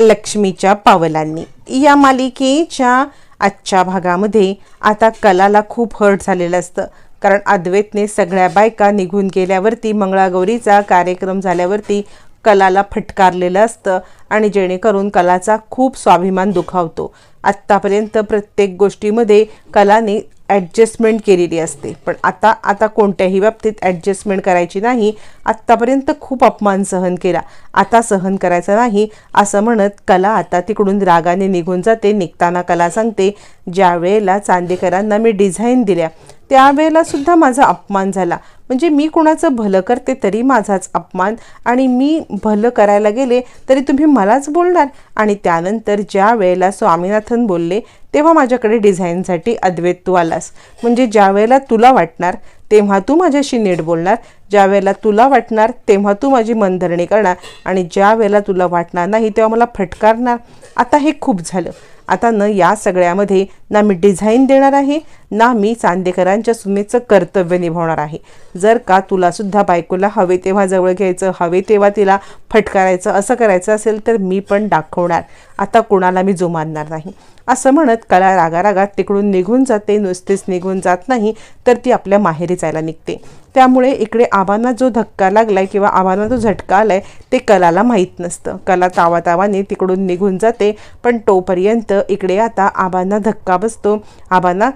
लक्ष्मीच्या पावलांनी. या मालिकेच्या आजच्या भागामध्ये आता कलाला खूप हर्ट झालेलं असतं. कारण अद्वैतने सगळ्या बायका निघून गेल्यावरती मंगळागौरीचा कार्यक्रम झाल्यावरती कलाला फटकारलेलं असतं आणि जेणेकरून कलाचा खूप स्वाभिमान दुखावतो. आत्तापर्यंत प्रत्येक गोष्टीमध्ये कलाने ॲडजस्टमेंट केलेली असते. पण आता आता कोणत्याही बाबतीत ॲडजस्टमेंट करायची नाही. आत्तापर्यंत खूप अपमान सहन केला. आता सहन करायचा नाही असं म्हणत कला आता तिकडून रागाने निघून जाते. निघताना कला सांगते ज्या वेळेला चांदेकरांना मी डिझाईन दिल्या त्यावेळेला सुद्धा माझा अपमान झाला. म्हणजे मी कोणाचं भलं करते तरी माझाच अपमान आणि मी भलं करायला गेले तरी तुम्ही मलाच बोलणार. आणि त्यानंतर ज्या वेळेला स्वामीनाथन बोलले तेव्हा माझ्याकडे डिझाईनसाठी अद्वैत तू आलास. म्हणजे ज्या वेळेला तुला वाटणार तेव्हा तू माझ्याशी नीट बोलणार. ज्या वेळेला तुला वाटणार तेव्हा तू माझी मनधरणी करणार. आणि ज्या वेळेला तुला वाटणार नाही तेव्हा मला फटकारणार. आता हे खूप झालं. आता न या सगळ्यामध्ये ना मी डिझाईन देणार आहे ना मी चांदेकरांच्या सुनेचं कर्तव्य निभावणार आहे. जर का तुला सुद्धा बायकोला हवे तेव्हा जवळ घ्यायचं हवे तेव्हा तिला फटकारायचं असं करायचं असेल तर मी पण दाखवणार. आता कोणाला मी जुमानणार नाही. असं म्हणत कला रागारागात तिकडून निघून जाते नुसतेच निघून जात नाही तर ती आपल्या माहेरी जायला निघते. त्यामुळे इकडे आबांना जो धक्का लागलाय किंवा आबांना जो झटका आलाय ते कलाला माहीत नसतं. कला तावातावाने तिकडून निघून जाते पण तोपर्यंत इकडे आता आबांना धक्का बसतो. आबांना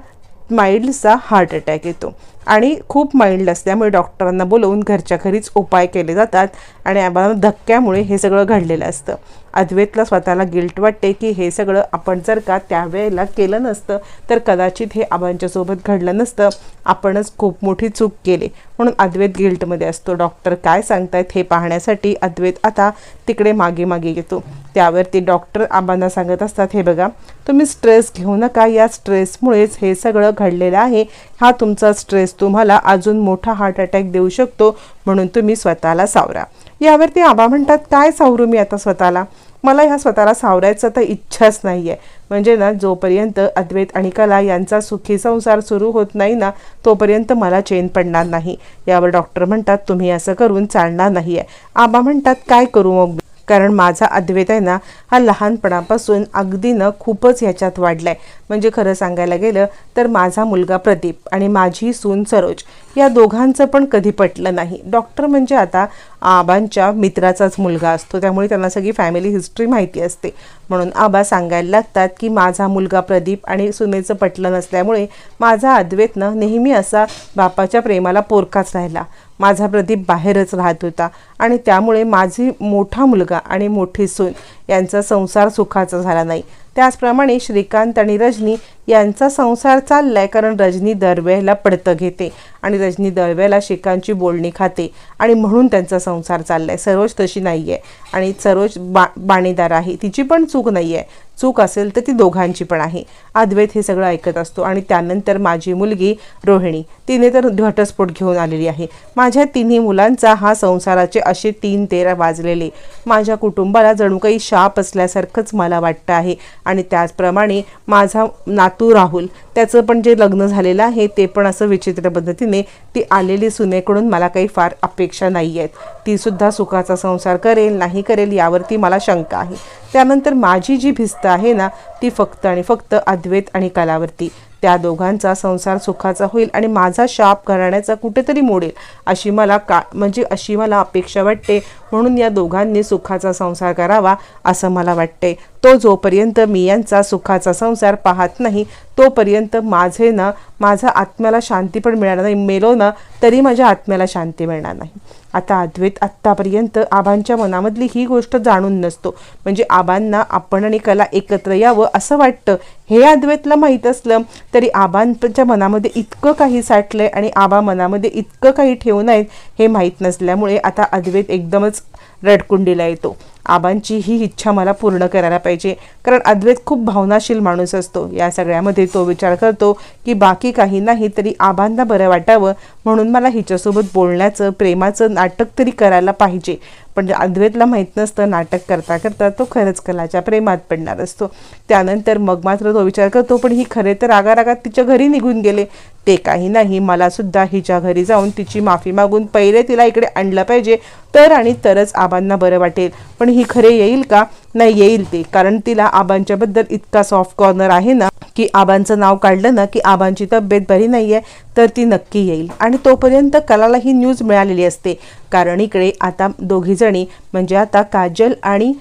माइल्डचा हार्ट अटॅक येतो. आणि खूप माइल्ड असल्यामुळे डॉक्टरांना बोलवून घरच्या घरीच उपाय केले जातात. आणि आबांना धक्क्यामुळे हे सगळं घडलेलं असतं. अद्वैतला स्वतःला गिल्ट वाटते की हे सगळं आपण जर का त्यावेळेला केलं नसतं तर कदाचित हे आबांच्यासोबत घडलं नसतं. आपणच खूप मोठी चूक केली. म्हणून अद्वैत गिल्टमध्ये असतो. डॉक्टर काय सांगतायत हे पाहण्यासाठी अद्वैत आता तिकडे मागे मागे येतो. त्यावरती डॉक्टर आबांना सांगत असतात हे बघा तुम्ही स्ट्रेस घेऊ नका. या स्ट्रेसमुळेच हे सगळं घडलेलं आहे. हा तुमचा स्ट्रेस तुम्हाला अजून मोठा हार्ट अटॅक देऊ शकतो. म्हणून तुम्ही स्वतःला सावरा. यावरती आबा म्हणतात काय सावरू मी आता स्वतःला? मला ह्या स्वतःला सावरायचं तर इच्छाच नाही आहे म्हणजे ना जोपर्यंत अद्वैत आणि कला यांचा सुखी संसार सुरू होत नाही ना तोपर्यंत मला चेन पडणार नाही. यावर डॉक्टर म्हणतात तुम्ही असं करून चालणार नाही आहे आबा म्हणतात काय करू मग कारण माझा अद्वैत आहे ना हा लहानपणापासून अगदी ना खूपच ह्याच्यात वाढलाय. म्हणजे खरं सांगायला गेलं तर माझा मुलगा प्रदीप आणि माझी सून सरोज या दोघांचं पण कधी पटलं नाही. डॉक्टर म्हणजे आता आबांच्या मित्राचाच मुलगा असतो. त्यामुळे त्यांना सगळी फॅमिली हिस्ट्री माहिती असते. म्हणून आबा सांगायला लागतात की माझा मुलगा प्रदीप आणि सुनेचं पटलं नसल्यामुळे माझा अद्वैतनं नेहमी असा बापाच्या प्रेमाला पोरकाच राहिला. माझा प्रदीप बाहेरच राहत होता आणि त्यामुळे माझी मोठा मुलगा आणि मोठी सून यांचा संसार सुखाचा झाला नाही. त्याचप्रमाणे श्रीकांत आणि रजनी यांचा संसार चाललाय कारण रजनी दरवेळेला पडतं घेते आणि रजनी दरवेळेला श्रीकांतची बोलणी खाते आणि म्हणून त्यांचा संसार चाललाय. सरोज तशी नाही आहे आणि सरोज बा बाणीदार आहे. तिची पण चूक नाही आहे चूक असेल तर ती दोघांची पण आहे. अद्वैत हे सगळं ऐकत असतो आणि त्यानंतर माझी मुलगी रोहिणी. तिने तर घटस्फोट घेऊन आलेली आहे. माझ्या तिन्ही मुलांचा हा संसाराचे असे तीन तेरा वाजलेले. माझ्या कुटुंबाला जणू काही शाप असल्यासारखंच मला वाटतं आहे. आणि त्याचप्रमाणे माझा नातू राहुल त्याचं पण जे लग्न झालेलं आहे ते पण असं विचित्र पद्धतीने ती आलेली सुनेकडून मला काही फार अपेक्षा नाही आहेत तीसुद्धा सुखाचा संसार करेल नाही करेल यावरती मला शंका आहे. त्यानंतर माझी जी भिस्त आहे ना ती फक्त आणि फक्त अद्वैत आणि कलावरती. त्या दोघांचा संसार सुखाचा होईल आणि माझा शाप घराण्याचा कुठेतरी मोडेल अशी मला का म्हणजे अशी मला अपेक्षा वाटते. म्हणून या दोघांनी सुखाचा संसार करावा असं मला वाटते. तो जोपर्यंत मी यांचा सुखाचा संसार पाहत नाही तोपर्यंत माझे ना माझा आत्म्याला शांती पण मिळणार नाही. मेलो ना तरी माझ्या आत्म्याला शांती मिळणार नाही. आता अद्वैत आत्तापर्यंत आबांच्या मनामधली ही गोष्ट जाणून नसतो. म्हणजे आबांना आपण आणि कला एकत्र यावं असं वाटतं. हे अद्वैतला माहीत असलं तरी आबांच्या मनामध्ये इतकं काही साठलं आहे आणि आबा मनामध्ये इतकं काही ठेवू नयेत हे माहीत नसल्यामुळे आता अद्वैत एकदमच रडकुंडीला येतो. आबांची ही इच्छा मला पूर्ण करायला पाहिजे. कारण अद्वैत खूप भावनाशील माणूस असतो. या सगळ्यामध्ये तो विचार करतो की बाकी काही नाही तरी आबांना बरं वाटावं म्हणून मला हिच्यासोबत बोलण्याचं प्रेमाचं नाटक तरी करायला पाहिजे. पण अद्वैतला माहीत नसतं नाटक करता करता तो खरंच कलाच्या प्रेमात पडणार असतो. त्यानंतर मग मात्र तो विचार करतो पण ही खरे तर रागारागात तिच्या घरी निघून गेले. ते काही नाही. मला सुद्धा हिच्या घरी जाऊन तिची माफी मागून पहिले तिला इकडे आणलं पाहिजे. तर आणि तरच आबांना बरं वाटेल. पण ही खरे येईल का? नाही येईल ते. कारण तिला आबांच्याबद्दल इतका सॉफ्ट कॉर्नर आहे ना की आबांचं नाव काढलं ना की आबांची तब्येत बरी नाही आहे तर ती नक्की येईल. आणि तोपर्यंत कलाला ही न्यूज मिळालेली असते. कारण इकडे आता दोघीजणी म्हणजे आता काजल आणि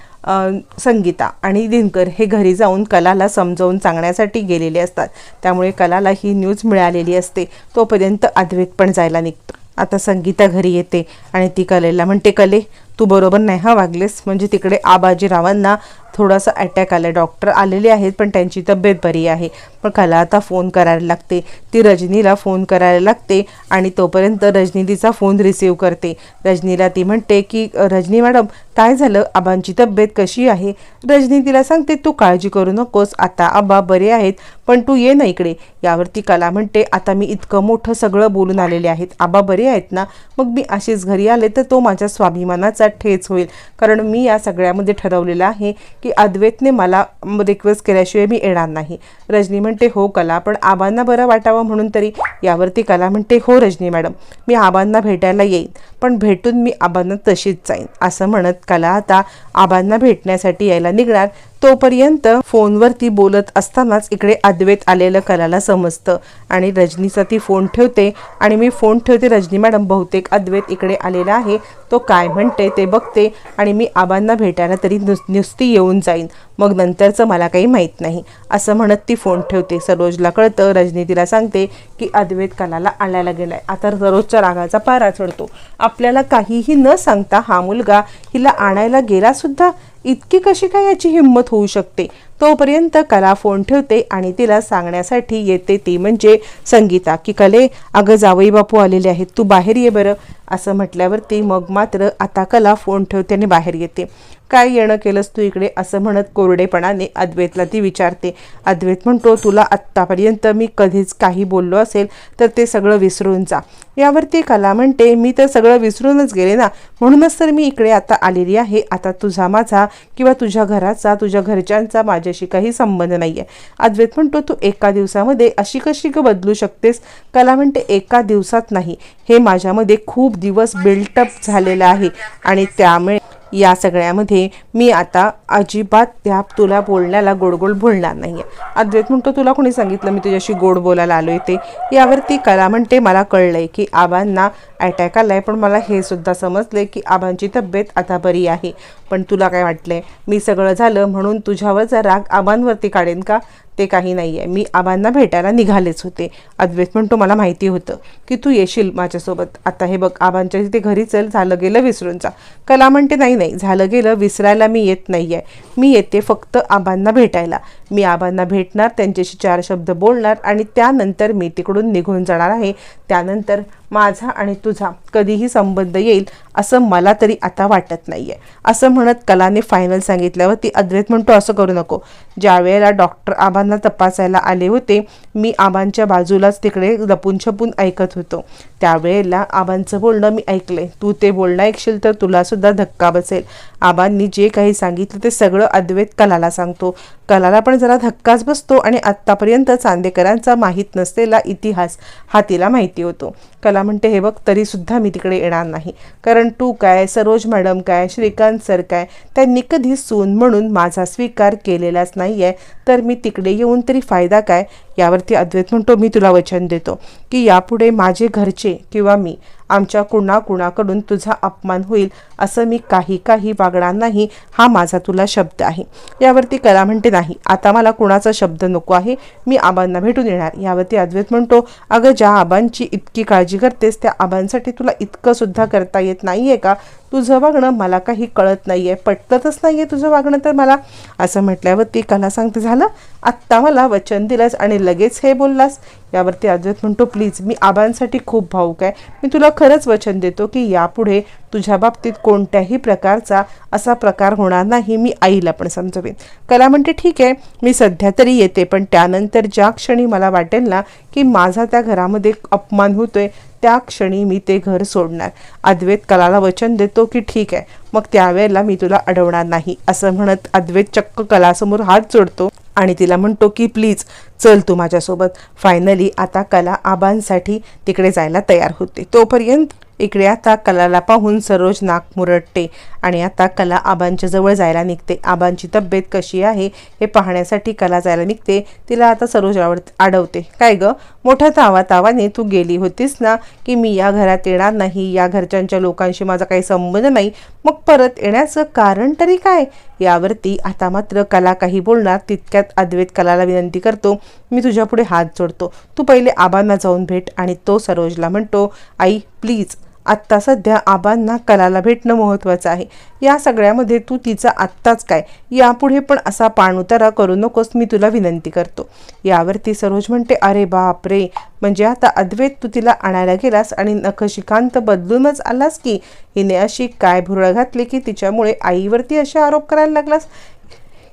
संगीता आणि दिनकर हे घरी जाऊन कलाला समजावून सांगण्यासाठी गेलेले असतात. त्यामुळे कलाला ही न्यूज मिळालेली असते. तोपर्यंत अद्वैत पण जायला निघतो. आता संगीता घरी येते आणि ती कलेला म्हणते कले तू बरोबर नाही हा वागलेस. म्हणजे तिकडे आबाजीरावांना थोडासा अटॅक आला. डॉक्टर आलेले आहेत पण त्यांची तब्येत बरी आहे. पण कला आता फोन करायला लागते. ती रजनीला फोन करायला लागते आणि तोपर्यंत रजनी तिचा फोन रिसीव करते. रजनीला ती म्हणते की रजनी मॅडम काय झालं? आबांची तब्येत कशी आहे? रजनी तिला सांगते तू काळजी करू नकोस. आता आबा बरे आहेत पण तू ये ना इकडे. यावरती कला म्हणते आता मी इतकं मोठं सगळं बोलून आलेले आहेत. आबा बरे आहेत ना? मग मी अशीच घरी आले तर तो माझ्या स्वाभिमानाचा ठेच होईल. कारण मी या सगळ्यामध्ये ठरवलेलं आहे की की अद्वैतने मला रिक्वेस्ट केल्याशिवाय मी येणार नाही. रजनी म्हणते हो कला पण आबांना बरं वाटावं म्हणून तरी यावरती कला म्हणते हो रजनी मॅडम मी आबांना भेटायला येईन पण भेटून मी आबांना तशीच जाईन. असं म्हणत कला आता आबांना भेटण्यासाठी यायला निघणार. तोपर्यंत फोनवरती बोलत असतानाच इकडे अद्वैत आलेलं कलाला समजतं. आणि रजनीचा ती फोन ठेवते. आणि मी फोन ठेवते. रजनी मॅडम बहुतेक अद्वैत इकडे आलेला आहे. तो काय म्हणते ते बघते. आणि मी आबांना भेटायला तरी नुस नुसती येऊन जाईन. मग नंतरचं मला काही माहीत नाही. असं म्हणत ती फोन ठेवते. सरोजला कळतं. रजनी तिला सांगते की अद्वैत कलाला आणायला गेलाय. आता सरोजच्या रागाचा पारा चढतो. आपल्याला काहीही न सांगता हा मुलगा हिला आणायला गेला सुद्धा? इतकी कशी काय याची हिंमत होऊ शकते? तोपर्यंत कला फोन ठेवते आणि तिला सांगण्यासाठी येते ती म्हणजे संगीता की कले? अगं जावई बापू आलेले आहेत तू बाहेर ये बरं. असं म्हटल्यावरती मग मात्र आता कला फोन ठेवते आणि बाहेर येते. काय येणं केलंस तू इकडे? असं म्हणत कोरडेपणाने अद्वैतला ती विचारते. अद्वैत म्हणतो तुला आत्तापर्यंत मी कधीच काही बोललो असेल तर ते सगळं विसरून जा. यावरती कला म्हणते मी तर सगळं विसरूनच गेले ना. म्हणूनच तर मी इकडे आता आलेली आहे. आता तुझा माझा किंवा तुझ्या घराचा तुझ्या घरच्यांचा माझ्याशी काही संबंध नाही आहे अद्वैत म्हणतो तू एका दिवसामध्ये अशी कशी ग बदलू शकतेस? कला म्हणते एका दिवसात नाही. हे माझ्यामध्ये खूप दिवस बिल्टअप झालेलं आहे आणि त्यामुळे या सगळ्यामध्ये मी आता अजिबात त्या तुला बोलण्याला गोडगोड बोलणार नाही आहे अद्वैत म्हणतो तुला कोणी सांगितलं मी तुझ्याशी गोड बोलायला आलो ते? यावरती कला म्हणते मला कळलंय की आबांना अटॅक आलाय पण मला हे सुद्धा समजले की आबांची तब्येत आता बरी आहे. पण तुला काय वाटलंय? मी सगळं झालं म्हणून तुझ्यावरचा राग आबांवरती काढेन का? ते काही नाही आहे मी आबांना भेटायला निघालेच होते. अद्वैत म्हणतो मला माहिती होतं की तू येशील माझ्यासोबत. आता हे बघ आबांच्या तिथे घरी चल झालं गेलं विसरून जा. कला म्हणते नाही नाही झालं गेलं विसरायला मी येत नाही आहे मी येते फक्त आबांना भेटायला. मी आबांना भेटणार त्यांच्याशी चार शब्द बोलणार आणि त्यानंतर मी तिकडून निघून जाणार आहे. त्यानंतर माझा आणि तुझा कधीही संबंध येईल असं मला तरी आता वाटत नाही आहे असं म्हणत कलाने फायनल सांगितल्यावर ती अद्वैत म्हणतो असं करू नको. ज्या वेळेला डॉक्टर आबांना तपासायला आले होते मी आबांच्या बाजूलाच तिकडे लपून छपून ऐकत होतो. त्यावेळेला आबांचं बोलणं मी ऐकले तू ते बोलणं ऐकशील तर तुलासुद्धा धक्का बसेल. आबांनी जे काही सांगितलं ते सगळं अद्वैत कलाला सांगतो. कलाला पण जरा धक्काच बसतो आणि आत्तापर्यंत चांदेकरांचा माहीत नसलेला इतिहास हा तिला माहिती होतो. कला म्हणते हे बघ तरीसुद्धा मी तिकडे येणार नाही. कारण तू काय सरोज मॅडम काय श्रीकांत सर काय त्यांनी कधी सून म्हणून माझा स्वीकार केलेलाच नाही आहे तर मी तिकडे येऊन तरी फायदा काय? यावरती अद्वैत म्हणतो मी तुला वचन देतो की यापुढे माझे घरचे किंवा मी आमच्या कुणाकुणाकडून तुझा अपमान होईल असं मी काही काही वागणार नाही हा माझा तुला शब्द आहे. यावरती कला म्हणते नाही आता मला कुणाचा शब्द नको आहे मी आबांना भेटून येणार यावरती अद्वैत म्हणतो अगं ज्या आबांची इतकी काळजी करतेस त्या आबांसाठी तुला इतकं सुद्धा करता येत नाहीये का? तुझं वागणं मला काही कळत नाही आहे पटतच आहे तुझं वागणं तर मला. असं म्हटल्यावरती कला सांगते झालं? आत्ता मला वचन दिलंस आणि लगेच हे बोललास? यावरती अद्वैत म्हणतो प्लीज मी आबांसाठी खूप भाऊक आहे. मी तुला खरंच वचन देतो की यापुढे तुझ्या बाबतीत कोणत्याही प्रकारचा असा प्रकार होणार नाही मी आईला पण समजवेन. कला म्हणते ठीक आहे मी सध्या तरी येते पण त्यानंतर ज्या क्षणी मला वाटेल ना की माझा त्या घरामध्ये अपमान होतोय त्या क्षणी मी ते घर सोडणार. अद्वैत कलाला वचन देतो की ठीक आहे मग त्यावेळेला मी तुला अडवणार नाही असं म्हणत अद्वैत चक्क कलासमोर हात जोडतो आणि तिला म्हणतो की प्लीज चल तू माझ्यासोबत. फायनली आता कला आबांसाठी तिकडे जायला तयार होते. तोपर्यंत इकडे आता कलाला पाहून सरोज नाक मुरडते आणि आता कला आबांच्या जवळ जायला निघते. आबांची तब्येत कशी आहे हे पाहण्यासाठी कला जायला निघते. तिला आता सरोज आवड अडवते काय ग? मोठ्या तावा तावाने तू गेली होतीस ना की मी या घरात येणार नाही? या घरच्यांच्या लोकांशी माझा काही संबंध नाही. मग परत येण्याचं कारण तरी काय? यावरती आता मात्र कला काही बोलणार तितक्यात अद्वैत कलाला विनंती करतो. मी तुझ्यापुढे हात जोडतो. तू पहिले आबांना जाऊन भेट आणि तो सरोजला म्हणतो आई प्लीज आत्ता सध्या आबांना कलाला भेटणं महत्त्वाचं आहे. या सगळ्यामध्ये तू तिचा आत्ताच काय? यापुढे पण असा पाणउतारा करू नकोस मी तुला विनंती करतो. यावरती सरोज म्हणते अरे बाप रे म्हणजे आता अद्वैत तू तिला आणायला गेलास आणि नखशिकांत बदलूनच आलास की? हिने अशी काय भुरळ घातली की तिच्यामुळे आईवरती असे आरोप करायला लागलास?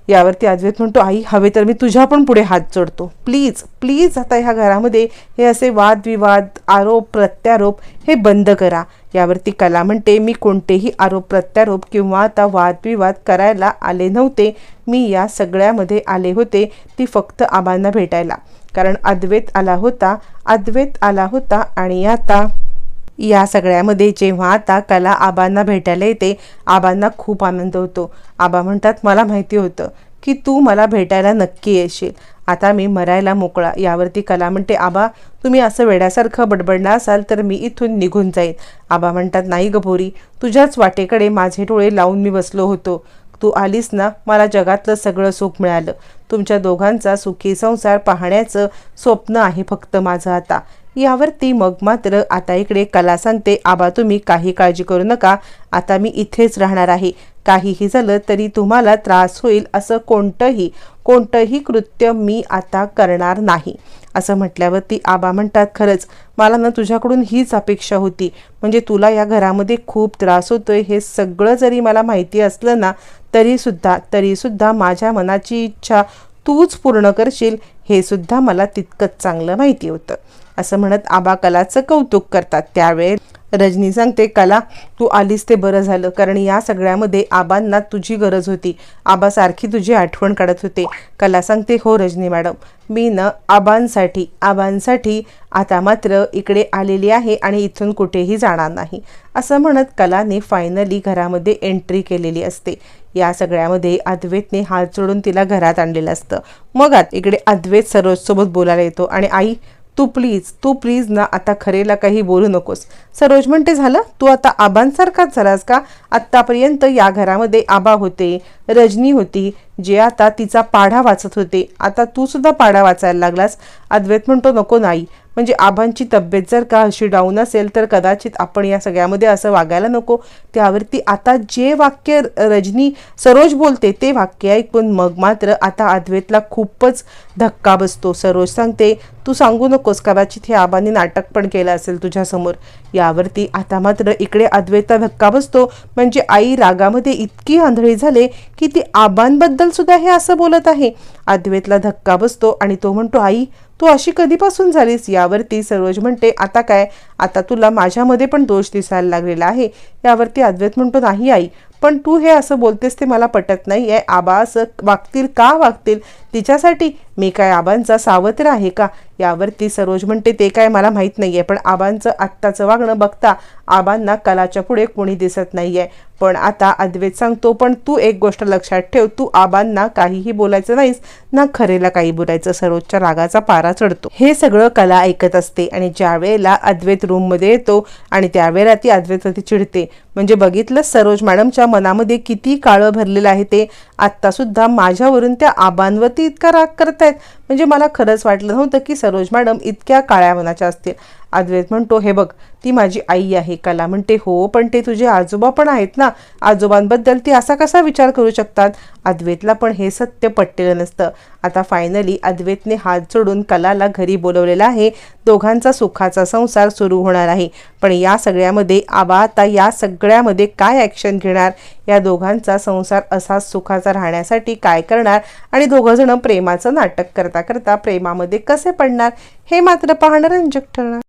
यावरती अद्वैत म्हणतो आई हवे तर मी तुझ्या पण पुढे हात जोडतो. प्लीज प्लीज आता ह्या घरामध्ये हे असे वादविवाद आरोप प्रत्यारोप हे बंद करा. यावरती कला म्हणते मी कोणतेही आरोप प्रत्यारोप किंवा आता वादविवाद करायला आले नव्हते. मी या सगळ्यामध्ये आले होते ती फक्त आबांना भेटायला. कारण अद्वैत आला होता अद्वैत आला होता आणि आता या सगळ्यामध्ये जेव्हा आता कला आबांना भेटायला येते आबांना खूप आनंद होतो. आबा म्हणतात मला माहिती होतं की तू मला भेटायला नक्की येशील. आता मी मरायला मोकळा. यावरती कला म्हणते आबा तुम्ही असं वेड्यासारखं बडबडणार असाल तर मी इथून निघून जाईन. आबा म्हणतात नाही गभोरी तुझ्याच वाटेकडे माझे डोळे लावून मी बसलो होतो. तू आलीस ना मला जगातलं सगळं सुख मिळालं. तुमच्या दोघांचा सुखी संसार पाहण्याचं स्वप्न आहे फक्त माझं आता. यावरती मग मात्र आता इकडे कला सांगते. आबा तुम्ही काही काळजी करू नका. आता मी इथेच राहणार आहे. काहीही झालं तरी तुम्हाला त्रास होईल असं कोणतंही कोणतंही कृत्य मी आता करणार नाही. असं म्हटल्यावरती आबा म्हणतात खरंच मला ना तुझ्याकडून हीच अपेक्षा होती. म्हणजे तुला या घरामध्ये खूप त्रास होतोय हे सगळं जरी मला माहिती असलं ना तरीसुद्धा तरीसुद्धा माझ्या मनाची इच्छा तूच पूर्ण करशील हे सुद्धा मला तितकंच चांगलं माहिती होतं. असं म्हणत आबा कलाचं कौतुक करतात. त्यावेळेस रजनी सांगते कला तू आलीस ते बरं झालं कारण या सगळ्यामध्ये आबांना तुझी गरज होती. आबा सारखी तुझी आठवण काढत होते. कला सांगते हो रजनी मॅडम मी न आबांसाठी आबांसाठी आता मात्र इकडे आलेली आहे आणि इथून कुठेही जाणार नाही. असं म्हणत कलाने फायनली घरामध्ये एंट्री केलेली असते. या सगळ्यामध्ये अद्वैतने हात जोडून तिला घरात आणलेलं असतं. मग इकडे अद्वैत सरोजसोबत बोलायला येतो आणि आई तू प्लीज तू प्लीज ना आता खरेला काही बोलू नकोस. सरोज म्हणते झालं? तू आता आबांसारखाच झालास का? आत्तापर्यंत या घरामध्ये आबा होते रजनी होती जे आता तिचा पाढा वाचत होते. आता तू सुद्धा पाढा वाचायला लागलास. अद्वैत म्हणतो नको नाही. म्हणजे आबांची तब्येत जर का अशी डाऊन असेल तर कदाचित आपण या सगळ्यामध्ये असं वागायला नको. त्यावरती आता जे वाक्य रजनी सरोज बोलते ते वाक्य ऐकून मग मात्र आता अद्वैतला खूपच धक्का बसतो. सरोज सांगते तू सांगू नकोस कदाचित हे आबांनी नाटक पण केलं असेल तुझ्यासमोर. यावरती आता मात्र इकडे अद्वैतला धक्का बसतो. म्हणजे आई रागामध्ये इतकी आंधळी झाले की ती आबांबद्दल सुद्धा हे असं बोलत आहे. अद्वैतला धक्का बसतो आणि तो म्हणतो आई तू अशी कधीपासून झालीस? यावरती सरोज म्हणते आता काय? आता तुला माझ्यामध्ये पण दोष दिसायला लागलेला आहे. यावरती अद्वैत म्हणतो नाही आई पण तू हे असं बोलतेस ते मला पटत नाही आहे आबा असं वागतील का वागतील? तिच्यासाठी मी काय आबांचा सावत्र आहे का? यावरती सरोज म्हणते ते काय मला माहीत नाही आहे पण आबांचं आत्ताचं वागणं बघता आबांना कलाच्या पुढे कोणी दिसत नाही आहे पण आता अद्वैत सांगतो पण तू एक गोष्ट लक्षात ठेव तू आबांना काहीही बोलायचं नाहीस ना खरेला काही बोलायचं. सरोजच्या रागाचा पारा चढतो. हे सगळं कला ऐकत असते आणि ज्या वेळेला अद्वैत रूममध्ये येतो आणि त्यावेळेला ती आद्रता ती चिडते. म्हणजे बघितलं सरोज मॅडमच्या मनामध्ये किती काळं भरलेलं आहे ते. आत्तासुद्धा माझ्यावरून त्या आबांवरती इतका राग करतायत. म्हणजे मला खरंच वाटलं नव्हतं की सरोज मॅडम इतक्या काळ्या मनाच्या असतील. अद्वैत म्हणतो हे बघ ती माझी आई आहे कला म्हणते हो पण ते तुझे आजोबा पण आहेत ना. आजोबांबद्दल ती असा कसा विचार करू शकतात? अद्वैतला पण हे सत्य पटलेलं नसतं. आता फायनली अद्वैतने हात जोडून कलाला घरी बोलवलेला आहे. दोघांचा सुखाचा संसार सुरू होणार आहे. पण या सगळ्यामध्ये आबा आता या सगळ्यामध्ये काय ॲक्शन घेणार? या दोघांचा संसार असाच सुखाचा राहण्यासाठी काय करणार? आणि दोघंजणं प्रेमाचं नाटक करता करता प्रेमामध्ये कसे पडणार? हे मात्र पाहणं रंजक ठरणार